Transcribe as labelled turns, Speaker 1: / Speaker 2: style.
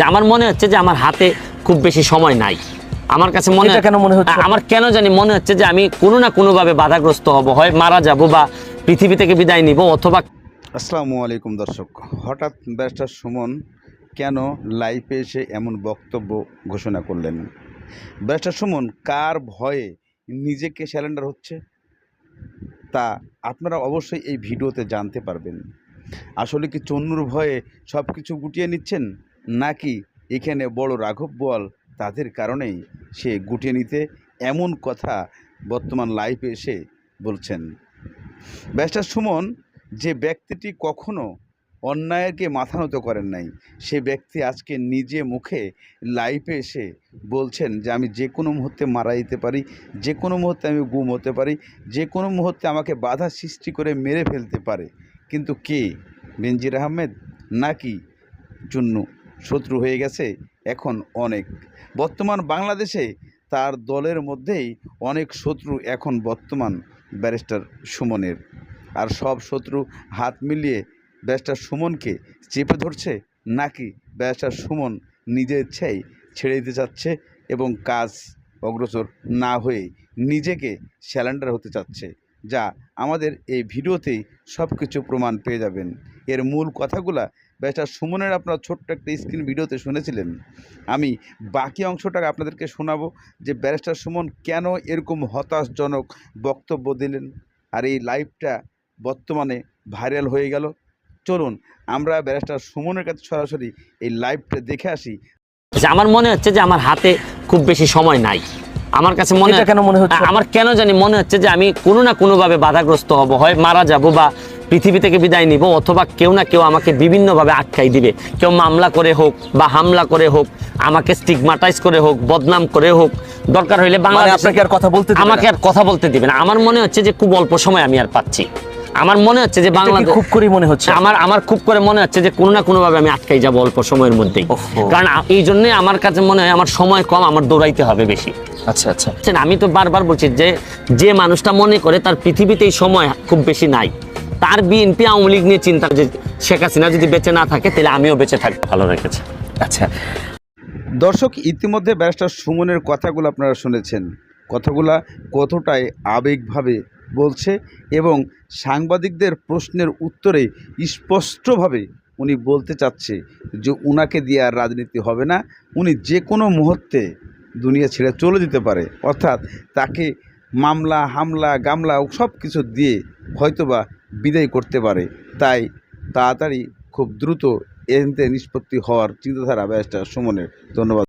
Speaker 1: আচ্ছা আমার মনে হচ্ছে যে আমার হাতে খুব বেশি সময় নাই। আমার কাছে মনে
Speaker 2: এটা কেন মনে হচ্ছে?
Speaker 1: আমার কেন জানি মনে হচ্ছে যে আমি কোনো না কোনোভাবে বাধাগ্রস্ত হব। হয় মারা যাব বা পৃথিবী থেকে বিদায় নিব অথবা
Speaker 3: আসসালামু আলাইকুম দর্শক। হঠাৎ ব্যারিস্টার সুমন কেন লাইভে এসে এমন বক্তব্য ঘোষণা করলেন? ব্যারিস্টার সুমন কার ভয়ে নিজেকে স্যালেন্ডার হচ্ছে? তা আপনারা অবশ্যই এই ভিডিওতে জানতে পারবেন। আসলে কি চন্নুর ভয়ে সব কিছু গুটিয়ে নিচ্ছেন? নাকি এখানে বড় রাঘব বল তাদের কারণেই সে গুটিয়ে নিতে এমন কথা বর্তমান লাইভে এসে বলছেন? ব্যারিস্টার সুমন, যে ব্যক্তিটি কখনো অন্যায়কে মাথা নত করেন নাই, সে ব্যক্তি আজকে নিজে মুখে লাইভে এসে বলছেন যে আমি যে কোনো মুহূর্তে মারা যেতে পারি, যে কোনো মুহূর্তে আমি গুম হতে পারি, যে কোনো মুহূর্তে আমাকে বাধা সৃষ্টি করে মেরে ফেলতে পারে। কিন্তু কে? বেনজির আহমেদ নাকি চুন্নু? শত্রু হয়ে গেছে এখন অনেক। বর্তমান বাংলাদেশে তার দলের মধ্যেই অনেক শত্রু এখন বর্তমান ব্যারিস্টার সুমনের। আর সব শত্রু হাত মিলিয়ে ব্যারিস্টার সুমনকে চেপে ধরছে নাকি ব্যারিস্টার সুমন নিজের ইচ্ছাই ছেড়ে দিতে চাচ্ছে এবং কাজ অগ্রসর না হয়ে নিজেকে স্যালেন্ডার হতে চাচ্ছে। যা আমাদের এই ভিডিওতেই সব কিছু প্রমাণ পেয়ে যাবেন। এর মূল কথাগুলা ব্যারিস্টার সুমনের আপনারা ছোট্ট একটা স্ক্রিন ভিডিওতে শুনেছিলেন। আমি বাকি অংশটা আপনাদেরকে শোনাবো যে ব্যারিস্টার সুমন কেন এরকম হতাশজনক বক্তব্য দিলেন আর এই লাইভটা বর্তমানে ভাইরাল হয়ে গেল। চলুন, আমরা ব্যারিস্টার সুমনের কাছে সরাসরি এই লাইভটা দেখে আসি।
Speaker 1: আমার মনে হচ্ছে যে আমার হাতে খুব বেশি সময় নাই। আমার কাছে মনে
Speaker 2: কেন মনে হচ্ছে?
Speaker 1: আমার কেন জানি মনে হচ্ছে যে আমি কোনো না কোনো ভাবে বাধাগ্রস্ত হব। হয় মারা যাব বা পৃথিবী থেকে বিদায় নিব অথবা কেউ না কেউ আমাকে বিভিন্নভাবে আটকাই দিবে। কেউ মামলা করে হোক বা হামলা করে হোক আমাকে স্টিগমাটাইজ করে হোক বদনাম করে হোক দরকার হইলে
Speaker 2: মানে
Speaker 1: বাংলাদেশে
Speaker 2: আপনাকে আর কথা বলতে
Speaker 1: আমাকে আর কথা বলতে দিবে না। আমার মনে হচ্ছে যে খুব অল্প সময় আমি আর পাচ্ছি। আমার মনে হচ্ছে যে বাংলাদেশ
Speaker 2: খুব করে মনে হচ্ছে?
Speaker 1: আমার আমার খুব করে মনে হচ্ছে যে কোনো না কোনো ভাবে আমি আটকাই যাব অল্প সময়ের মধ্যেই। কারণ এই জন্য আমার কাছে মনে হয় আমার সময় কম আমার দৌড়াইতে হবে বেশি।
Speaker 2: আচ্ছা আচ্ছা।
Speaker 1: আমি তো বারবার বলছি যে যে মানুষটা মনে করে তার পৃথিবীতে এই সময় খুব বেশি নাই তার বিএনপি আওয়ামী লীগ নিয়ে চিন্তা যে শেখ হাসিনা যদি বেঁচে না থাকে তাহলে আমিও বেঁচে থাকব। ভালো রেখেছে।
Speaker 2: আচ্ছা।
Speaker 3: দর্শক ইতিমধ্যে ব্যারিস্টার সুমনের কথাগুলো আপনারা শুনেছেন। কথাগুলা কতটাই আবেগভাবে বলছে এবং সাংবাদিকদের প্রশ্নের উত্তরে স্পষ্টভাবে উনি বলতে চাচ্ছে যে উনাকে দিয়ে আর রাজনীতি হবে না। উনি যে কোনো মুহূর্তে দুনিয়া ছেড়ে চলে যেতে পারে। অর্থাৎ তাকে মামলা, হামলা, গামলা সব কিছু দিয়ে হয়তোবা বিদায় করতে পারে। তাই তাড়াতাড়ি খুব দ্রুত এতে নিষ্পত্তি হওয়ার চিন্তাধারা ব্যারিস্টার সুমনের। ধন্যবাদ।